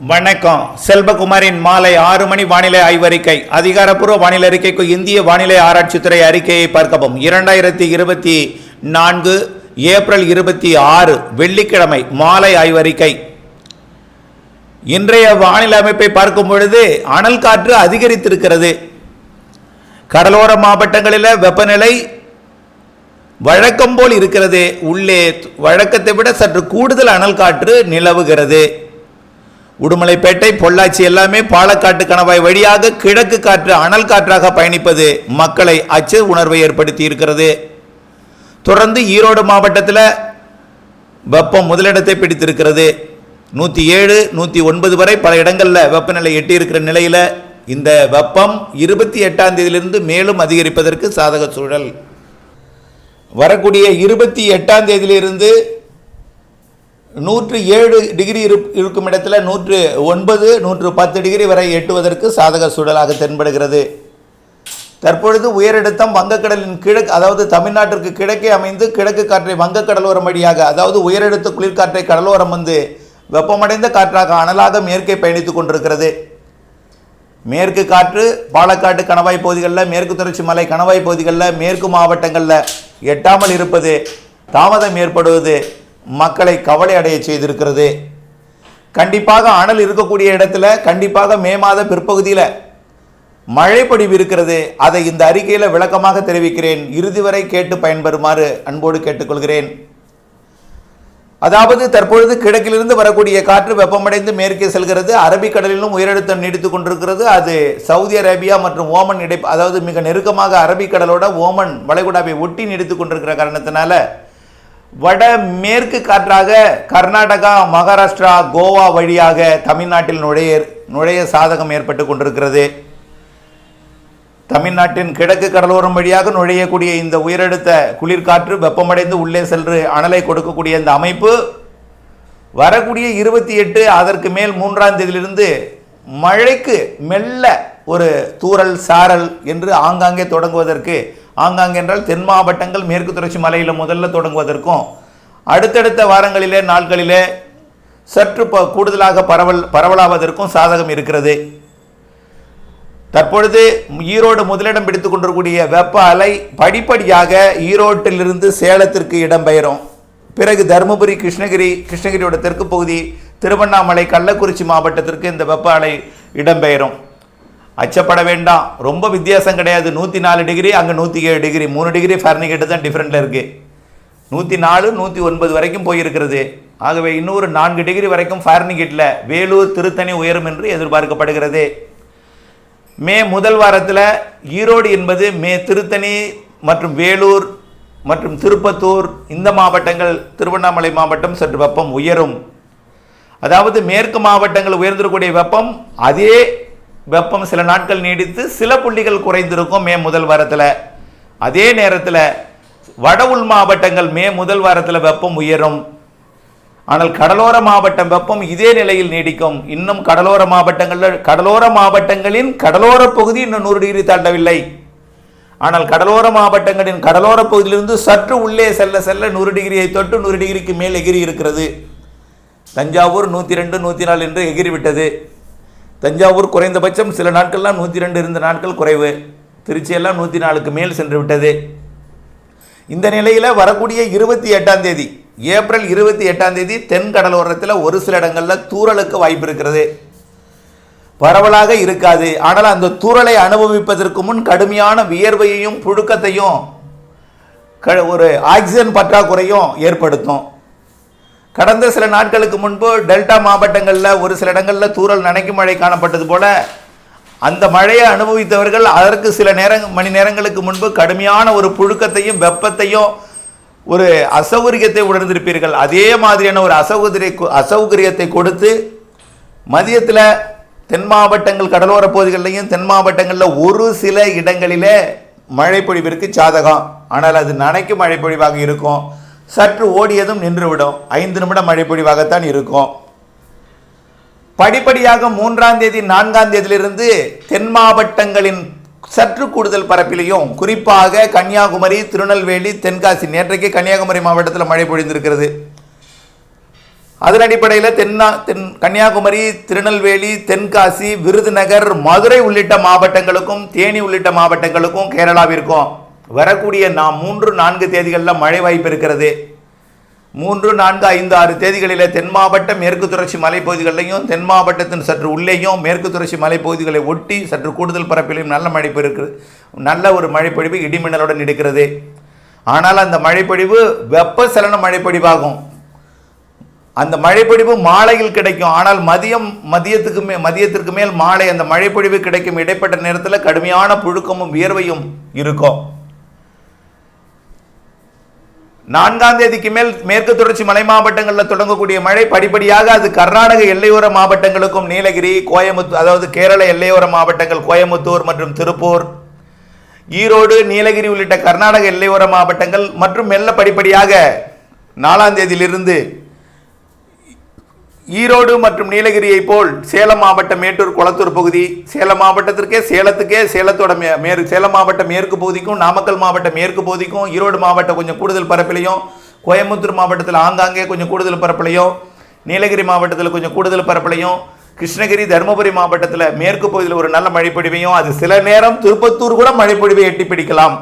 வணக்கம். செல்வகுமாரின் மாலை ஆறு மணி வானிலை ஆய்வறிக்கை. அதிகாரப்பூர்வ வானிலை அறிக்கைக்கு இந்திய வானிலை ஆராய்ச்சித்துறை அறிக்கையை பார்க்கவும். இரண்டாயிரத்தி இருபத்தி நான்கு ஏப்ரல் இருபத்தி ஆறு வெள்ளிக்கிழமை மாலை ஆய்வறிக்கை. இன்றைய வானிலை அமைப்பை பார்க்கும் பொழுது அனல் காற்று அதிகரித்திருக்கிறது. கடலோர மாவட்டங்களில் வெப்பநிலை வழக்கம் போல் இருக்கிறது. உள்ளே வழக்கத்தை விட சற்று கூடுதல் அனல் காற்று நிலவுகிறது. உடுமலைப்பேட்டை பொள்ளாச்சி எல்லாமே பாலக்காட்டு கணவாய் வழியாக கிழக்கு காற்று அனல் காற்றாக பயணிப்பது மக்களை அச்ச உணர்வை ஏற்படுத்தி இருக்கிறது. தொடர்ந்து ஈரோடு மாவட்டத்தில் வெப்பம் முதலிடத்தை பிடித்திருக்கிறது. நூற்றி ஏழு நூற்றி ஒன்பது வரை பல இடங்களில் வெப்பநிலை எட்டியிருக்கிற நிலையில் இந்த வெப்பம் இருபத்தி எட்டாம் தேதியிலிருந்து மேலும் அதிகரிப்பதற்கு சாதக சூழல். வரக்கூடிய இருபத்தி எட்டாம் தேதியிலிருந்து நூற்று ஏழு டிகிரி இரு இருக்கும் இடத்துல நூற்று ஒன்பது நூற்று பத்து டிகிரி வரை எட்டுவதற்கு சாதக சூழலாக தென்படுகிறது. தற்பொழுது உயரழுத்தம் வங்கக்கடலின் கிழக்கு அதாவது தமிழ்நாட்டிற்கு கிழக்கே அமைந்து கிழக்கு காற்றை வங்கக்கடலோரம் வழியாக அதாவது உயரழுத்த குளிர்காற்றை கடலோரம் வந்து வெப்பமடைந்த காற்றாக அனலாக மேற்கே பயணித்துக் கொண்டிருக்கிறது. மேற்கு காற்று பாலக்காட்டு கணவாய் பகுதிகளில் மேற்கு தொடர்ச்சி மலை கணவாய் பகுதிகளில் மேற்கு மாவட்டங்களில் எட்டாமல் இருப்பது தாமதம் ஏற்படுவது மக்களை கவலை அடைய செய்திருக்கிறது. கண்டிப்பாக அனல் இருக்கக்கூடிய இடத்துல கண்டிப்பாக மே மாத பிற்பகுதியில் மழைப்பொடிவு இருக்கிறது. அதை இந்த அறிக்கையில் விளக்கமாக தெரிவிக்கிறேன். இறுதி வரை கேட்டு பயன்பெறுமாறு அன்போடு கேட்டுக்கொள்கிறேன். அதாவது தற்பொழுது கிழக்கிலிருந்து வரக்கூடிய காற்று வெப்பமடைந்து மேற்கே செல்கிறது. அரபிக்கடலிலும் உயரழுத்தம் நீடித்துக் கொண்டிருக்கிறது. அது சவுதி அரேபியா மற்றும் ஓமன் இடை அதாவது மிக நெருக்கமாக அரபிக்கடலோட ஓமன் வளைகுடாவை ஒட்டி நீடித்துக் கொண்டிருக்கிற காரணத்தினால வட மேற்கு காற்றாக கர்நாடகா மகாராஷ்டிரா கோவா வழியாக தமிழ்நாட்டில் நுழைய நுழைய சாதகம் ஏற்பட்டு கொண்டிருக்கிறது. தமிழ்நாட்டின் கிழக்கு கடலோரம் வழியாக நுழையக்கூடிய இந்த உயரழுத்த குளிர்காற்று வெப்பமடைந்து உள்ளே சென்று அனலை கொடுக்கக்கூடிய இந்த அமைப்பு வரக்கூடிய இருபத்தி எட்டு அதற்கு மேல் மூன்றாம் தேதியிலிருந்து மழைக்கு மெல்ல ஒரு தூரல் சாரல் என்று ஆங்காங்கே தொடங்குவதற்கு ஆங்காங்கே என்றால் தென் மாவட்டங்கள் மேற்கு தொடர்ச்சி மலையில் முதல்ல தொடங்குவதற்கும் அடுத்தடுத்த வாரங்களிலே நாட்களிலே சற்று ப- கூடுதலாக பரவல் பரவலாவதற்கும் சாதகம் இருக்கிறது. தற்பொழுது ஈரோடு முதலிடம் பிடித்து கொண்டிருக்கூடிய வெப்ப அலை படிப்படியாக ஈரோட்டிலிருந்து சேலத்திற்கு இடம்பெயரும். பிறகு தருமபுரி கிருஷ்ணகிரி கிருஷ்ணகிரியோட தெற்கு பகுதி திருவண்ணாமலை கள்ளக்குறிச்சி மாவட்டத்திற்கு இந்த வெப்ப அலை இடம்பெயரும். அச்சப்பட வேண்டாம். ரொம்ப வித்தியாசம் கிடையாது. நூற்றி நாலு டிகிரி அங்கே நூற்றி ஏழு டிகிரி. மூணு டிகிரி ஃபேரனிகேட்டு தான் டிஃப்ரெண்ட்டில் இருக்குது நூற்றி நாலு நூற்றி ஒன்பது வரைக்கும் போயிருக்கிறது. ஆகவே இன்னொரு நான்கு டிகிரி வரைக்கும் ஃபாரனிகேட்டில் வேலூர் திருத்தணி உயரும் என்று எதிர்பார்க்கப்படுகிறது. மே முதல் வாரத்தில் ஈரோடு என்பது மே திருத்தணி மற்றும் வேலூர் மற்றும் திருப்பத்தூர் இந்த மாவட்டங்கள் திருவண்ணாமலை மாவட்டம் சற்று வெப்பம் உயரும். அதாவது மேற்கு மாவட்டங்கள் உயர்ந்திருக்கக்கூடிய வெப்பம் அதே வெப்பம் சில நாட்கள் நீடித்து சில புள்ளிகள் குறைந்திருக்கும் மே முதல் வாரத்தில். அதே நேரத்தில் வட உள் மாவட்டங்கள் மே முதல் வாரத்தில் வெப்பம் உயரும். ஆனால் கடலோர மாவட்டம் வெப்பம் இதே நிலையில் நீடிக்கும். இன்னும் கடலோர மாவட்டங்களில் கடலோர மாவட்டங்களின் கடலோர பகுதி இன்னும் நூறு டிகிரி தாண்டவில்லை. ஆனால் கடலோர மாவட்டங்களின் கடலோர பகுதியிலிருந்து சற்று உள்ளே செல்ல செல்ல நூறு டிகிரியை தொட்டு நூறு டிகிரிக்கு மேல் எகிரி இருக்கிறது. தஞ்சாவூர் நூற்றி ரெண்டு நூற்றி நாலு என்று எகிரிவிட்டது. தஞ்சாவூர் குறைந்தபட்சம் சில நாட்கள்லாம் நூற்றி ரெண்டு இருந்த நாட்கள் குறைவு. திருச்சியெல்லாம் நூற்றி நாலுக்கு மேல் சென்று விட்டது. இந்த நிலையில் வரக்கூடிய இருபத்தி எட்டாம் தேதி ஏப்ரல் இருபத்தி எட்டாம் தேதி தென் கடலோரத்தில் ஒரு சில இடங்களில் தூறலுக்கு வாய்ப்பு இருக்கிறது. பரவலாக இருக்காது. ஆனால் அந்த தூறலை அனுபவிப்பதற்கு முன் கடுமையான வியர்வையையும் புழுக்கத்தையும் க- ஒரு ஆக்சிஜன் பற்றாக்குறையும் ஏற்படுத்தும். கடந்த சில நாட்களுக்கு முன்பு டெல்டா மாவட்டங்களில் ஒரு சில இடங்களில் தூறல் நனைக்கும் மழை காணப்பட்டது போல அந்த மழையை அனுபவித்தவர்கள் அதற்கு சில நேர மணி நேரங்களுக்கு முன்பு கடுமையான ஒரு புழுக்கத்தையும் வெப்பத்தையும் ஒரு அசௌகரியத்தை உணர்ந்திருப்பீர்கள். அதே மாதிரியான ஒரு அசௌகரிய அசௌகரியத்தை கொடுத்து மதியத்தில் தென் மாவட்டங்கள் கடலோர பகுதிகளிலையும் தென் மாவட்டங்களில் ஒரு சில இடங்களிலே மழை பொழிவிற்கு சாதகம். ஆனால் அது நனைக்கும் மழை பொழிவாக இருக்கும். சற்று ஓடியதும் நின்றுவிடும். ஐந்து நிமிடம் மழை பொழிவாகத்தான் இருக்கும். படிப்படியாக மூன்றாம் தேதி நான்காம் தேதியிலிருந்து தென் மாவட்டங்களின் சற்று கூடுதல் பரப்பிலையும் குறிப்பாக கன்னியாகுமரி திருநெல்வேலி தென்காசி நேற்றைக்கு கன்னியாகுமரி மாவட்டத்தில் மழை பொழிந்திருக்கிறது. அதன் அடிப்படையில் தென்னா தென் கன்னியாகுமரி திருநெல்வேலி தென்காசி விருதுநகர் மதுரை உள்ளிட்ட மாவட்டங்களுக்கும் தேனி உள்ளிட்ட மாவட்டங்களுக்கும் கேரளாவிற்கும் வரக்கூடிய நாம் மூன்று நான்கு தேதிகளில் மழை வாய்ப்பு இருக்கிறது. மூன்று நான்கு ஐந்து ஆறு தேதிகளில் தென் மாவட்ட மேற்கு தொடர்ச்சி மலைப்பகுதிகளிலையும் தென் மாவட்டத்தின் சற்று உள்ளேயும் மேற்கு தொடர்ச்சி மலைப்பகுதிகளை ஒட்டி சற்று கூடுதல் பரப்பிலையும் நல்ல மழை இருக்குது நல்ல ஒரு மழைப்பொழிவு இடிமின்னலுடன் இருக்கிறது ஆனால் அந்த மழைப்பொழிவு வெப்பசலன மழைப்பொழிவாகும். அந்த மழைப்பொழிவு மாலையில் கிடைக்கும். ஆனால் மதியம் மதியத்துக்கு மே மதியத்திற்கு மேல் மாலை அந்த மழைப்பொழிவு கிடைக்கும். இடைப்பட்ட நேரத்தில் கடுமையான புழுக்கமும் வியர்வையும் இருக்கும். நான்காம் தேதிக்கு மேல் மேற்கு தொடர்ச்சி மலை மாவட்டங்களில் தொடங்கக்கூடிய மழை படிப்படியாக அது கர்நாடக எல்லையோர மாவட்டங்களுக்கும் நீலகிரி கோயமுத்தூர் அதாவது கேரள எல்லையோர மாவட்டங்கள் கோயம்புத்தூர் மற்றும் திருப்பூர் ஈரோடு நீலகிரி உள்ளிட்ட கர்நாடக எல்லையோர மாவட்டங்கள் மற்றும் மெல்ல படிப்படியாக நாலாம் தேதியிலிருந்து ஈரோடு மற்றும் நீலகிரியை போல் சேலம் மாவட்டம் மேட்டூர் குளத்தூர் பகுதி சேலம் மாவட்டத்திற்கே சேலத்துக்கே சேலத்தோட மே மேற்கு சேலம் மாவட்டம் மேற்கு பகுதிக்கும் நாமக்கல் மாவட்டம் மேற்கு பகுதிக்கும் ஈரோடு மாவட்டம் கொஞ்சம் கூடுதல் பரப்பிலையும் கோயம்புத்தூர் மாவட்டத்தில் ஆங்காங்கே கொஞ்சம் கூடுதல் பரப்பிலையும் நீலகிரி மாவட்டத்தில் கொஞ்சம் கூடுதல் பரப்பிலையும் கிருஷ்ணகிரி தருமபுரி மாவட்டத்தில் மேற்கு பகுதியில் ஒரு நல்ல மழைப்பொழிவையும் அது சில நேரம் திருப்பத்தூர் கூட மழைப்பொழிவை எட்டி பிடிக்கலாம்.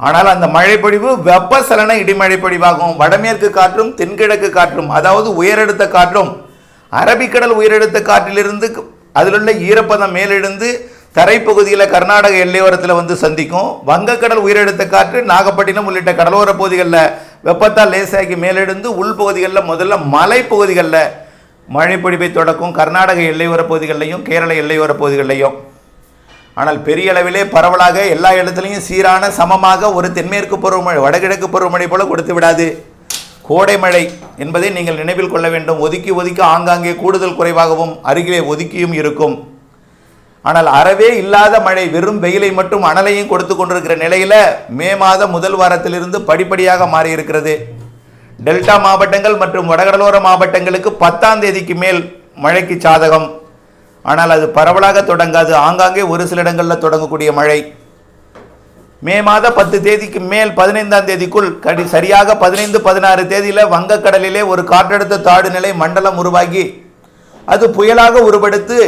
ஆனால் அந்த மழைப்பொழிவு வெப்பசலன இடிமழை பொழிவாகும் வடமேற்கு காற்றும் தென்கிழக்கு காற்றும் அதாவது உயரழுத்த காற்றும். அரபிக்கடல் உயரழுத்த காற்றிலிருந்து அதிலுள்ள ஈரப்பதம் மேலெழுந்து தரைப்பகுதியில் கர்நாடக எல்லையோரத்தில் வந்து சந்திக்கும். வங்கக்கடல் உயரழுத்த காற்று நாகப்பட்டினம் உள்ளிட்ட கடலோர பகுதிகளில் வெப்பத்தால் லேசாகி மேலெழுந்து உள்பகுதிகளில் முதல்ல மலைப்பகுதிகளில் மழைப்பொழிவை தொடக்கும் கர்நாடக எல்லையோர பகுதிகளிலையும் கேரள எல்லையோர பகுதிகளிலையும். ஆனால் பெரிய அளவிலே பரவலாக எல்லா இடத்துலையும் சீரான சமமாக ஒரு தென்மேற்கு பருவமழை வடகிழக்கு பருவமழை போல கொடுத்து விடாது. கோடை மழை என்பதை நீங்கள் நினைவில் கொள்ள வேண்டும். ஒதுக்கி ஒதுக்கி ஆங்காங்கே கூடுதல் குறைவாகவும் அருகிலே ஒதுக்கியும் இருக்கும். ஆனால் அறவே இல்லாத மழை வெறும் வெயிலை மட்டும் அனலையும் கொடுத்து கொண்டிருக்கிற நிலையில் மே மாத முதல் வாரத்திலிருந்து படிப்படியாக மாறியிருக்கிறது. டெல்டா மாவட்டங்கள் மற்றும் வடகடலோர மாவட்டங்களுக்கு பத்தாம் தேதிக்கு மேல் மழைக்கு சாதகம். ஆனால் அது பரவலாக தொடங்காது. ஆங்காங்கே ஒரு சில இடங்களில் தொடங்கக்கூடிய மழை. மே மாத பத்து தேதிக்கு மேல் பதினைந்தாம் தேதிக்குள் கடி சரியாக பதினைந்து பதினாறு தேதியில் வங்கக்கடலிலே ஒரு காற்றழுத்த தாழ்வு நிலை மண்டலம் உருவாகி அது புயலாக உருவெடுத்து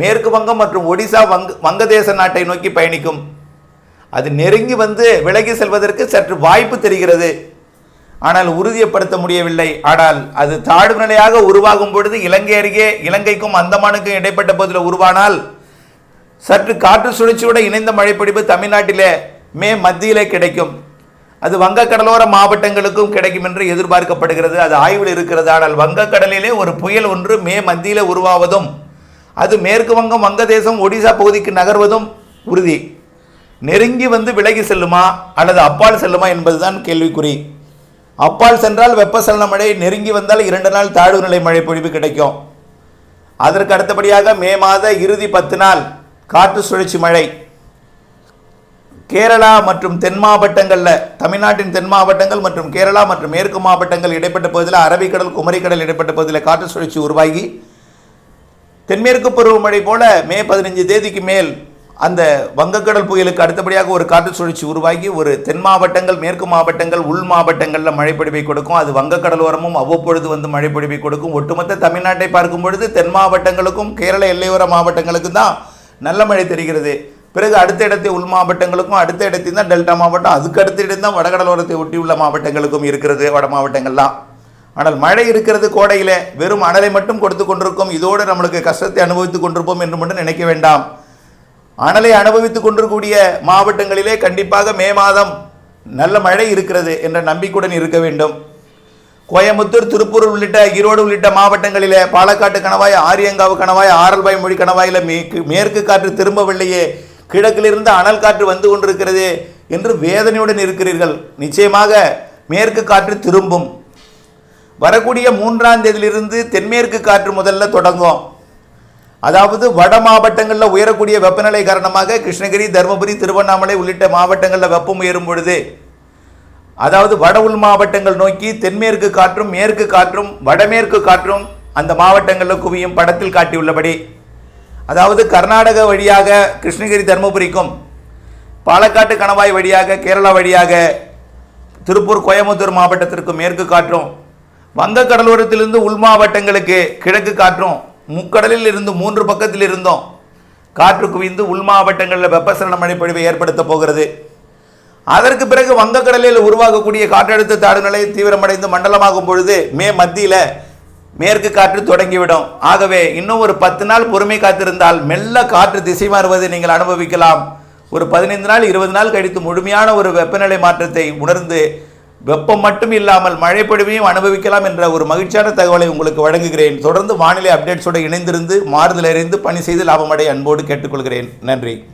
மேற்கு வங்கம் மற்றும் ஒடிசா வங்க வங்கதேச நாட்டை நோக்கி பயணிக்கும். அது நெருங்கி வந்து விலகி செல்வதற்கு சற்று வாய்ப்பு தெரிகிறது. ஆனால் உறுதிப்படுத்த முடியவில்லை. ஆனால் அது தாழ்வு நிலையாக உருவாகும் பொழுது இலங்கை அருகே இலங்கைக்கும் அந்தமானுக்கும் இடைப்பட்ட பகுதியில் உருவானால் சற்று காற்று சுழற்சியோட இணைந்த மழைப்பிடிப்பு தமிழ்நாட்டிலே மே மத்தியிலே கிடைக்கும். அது வங்கக்கடலோர மாவட்டங்களுக்கும் கிடைக்கும் என்று எதிர்பார்க்கப்படுகிறது. அது ஆய்வில் இருக்கிறது. ஆனால் வங்கக்கடலிலே ஒரு புயல் ஒன்று மே மத்தியில் உருவாவதும் அது மேற்கு வங்கம் வங்கதேசம் ஒடிசா பகுதிக்கு நகர்வதும் உறுதி. நெருங்கி வந்து விலகி செல்லுமா அல்லது அப்பால் செல்லுமா என்பதுதான் கேள்விக்குறி. அப்பால் சென்றால் வெப்பசலன மழை நெருங்கி வந்தால் இரண்டு நாள் தாழ்வு நிலை மழை பொழிவு கிடைக்கும். அதற்கு அடுத்தபடியாக மே மாத இறுதி பத்து நாள் காற்று சுழற்சி மழை. கேரளா மற்றும் தென் மாவட்டங்களில் தமிழ்நாட்டின் தென் மாவட்டங்கள் மற்றும் கேரளா மற்றும் மேற்கு மாவட்டங்கள் இடைப்பட்ட பகுதியில் அரபிக்கடல் குமரிக்கடல் இடைப்பட்ட பகுதியில் காற்று சுழற்சி உருவாகி தென்மேற்கு பருவமழை போல மே பதினஞ்சு தேதிக்கு மேல் அந்த வங்கக்கடல் புயலுக்கு அடுத்தபடியாக ஒரு காற்று சுழற்சி உருவாகி ஒரு தென் மாவட்டங்கள் மேற்கு மாவட்டங்கள் உள் மாவட்டங்களில் மழைப்பொழிவை கொடுக்கும். அது வங்கக்கடலோரமும் அவ்வப்பொழுது வந்து மழைப்பொழிவை கொடுக்கும். ஒட்டுமொத்த தமிழ்நாட்டை பார்க்கும் பொழுது தென் மாவட்டங்களுக்கும் கேரள எல்லையோர மாவட்டங்களுக்கும் தான் நல்ல மழை தெரிகிறது. பிறகு அடுத்த இடத்தை உள் மாவட்டங்களுக்கும் அடுத்த இடத்தையும் தான் டெல்டா மாவட்டம் அதுக்கு அடுத்த இடம் தான் வடகடலோரத்தை ஒட்டியுள்ள மாவட்டங்களுக்கும் இருக்கிறது வட மாவட்டங்கள்லாம். ஆனால் மழை இருக்கிறது கோடையில் வெறும் அனலை மட்டும் கொடுத்து கொண்டிருக்கும். இதோடு நம்மளுக்கு கஷ்டத்தை அனுபவித்துக் கொண்டிருப்போம் என்று மட்டும் நினைக்க வேண்டாம். அனலை அனுபவித்துக் கொண்டிருக்கக்கூடிய மாவட்டங்களிலே கண்டிப்பாக மே மாதம் நல்ல மழை இருக்கிறது என்ற நம்பிக்கையுடன் இருக்க வேண்டும். கோயம்புத்தூர் திருப்பூர் உள்ளிட்ட ஈரோடு உள்ளிட்ட மாவட்டங்களிலே பாலக்காட்டு கணவாய் ஆரியங்காவு கணவாய் ஆரல்பாய் மொழி கணவாயில் மேற்கு மேற்கு காற்று திரும்பவில்லையே கிழக்கிலிருந்து அனல் காற்று வந்து கொண்டிருக்கிறது என்று வேதனையுடன் இருக்கிறீர்கள். நிச்சயமாக மேற்கு காற்று திரும்பும். வரக்கூடிய மூன்றாம் தேதியிலிருந்து தென்மேற்கு காற்று முதல்ல தொடங்கும். அதாவது வட மாவட்டங்களில் உயரக்கூடிய வெப்பநிலை காரணமாக கிருஷ்ணகிரி தருமபுரி திருவண்ணாமலை உள்ளிட்ட மாவட்டங்களில் வெப்பம் உயரும் பொழுது அதாவது வட உள் மாவட்டங்கள் நோக்கி தென்மேற்கு காற்றும் மேற்கு காற்றும் வடமேற்கு காற்றும் அந்த மாவட்டங்களில் குவியும் படத்தில் காட்டியுள்ளபடி அதாவது கர்நாடக வழியாக கிருஷ்ணகிரி தருமபுரிக்கும் பாலக்காட்டு கணவாய் வழியாக கேரளா வழியாக திருப்பூர் கோயம்புத்தூர் மாவட்டத்திற்கு மேற்கு காற்றும் வங்க கடலோரத்திலிருந்து உள் மாவட்டங்களுக்கு கிழக்கு காற்றும் முக்கடலில் இருந்து மூன்று பக்கத்தில் இருந்தோம் காற்று குவிந்து உள் மாவட்டங்களில் வெப்பசலன மழைப்பொழிவை ஏற்படுத்த போகிறது. அதற்கு பிறகு வங்கக்கடலில் உருவாகக்கூடிய காற்றழுத்த தாழ்நிலை தீவிரமடைந்து மண்டலமாகும் பொழுது மே மத்தியில் மேற்கு காற்று தொடங்கிவிடும். ஆகவே இன்னும் ஒரு பத்து நாள் பொறுமை காத்திருந்தால் மெல்ல காற்று திசை மாறுவதை நீங்கள் அனுபவிக்கலாம். ஒரு பதினைந்து நாள் இருபது நாள் கழித்து முழுமையான ஒரு வெப்பநிலை மாற்றத்தை உணர்ந்து வெப்பம் மட்டும் இல்லாமல் மழைப்பொழிவையும் அனுபவிக்கலாம் என்ற ஒரு மகிழ்ச்சியான தகவலை உங்களுக்கு வழங்குகிறேன். தொடர்ந்து வானிலை அப்டேட்ஸோடு இணைந்திருந்து மாறுதல் அறிந்து பணி செய்து லாபமடை அன்போடு கேட்டுக்கொள்கிறேன். நன்றி.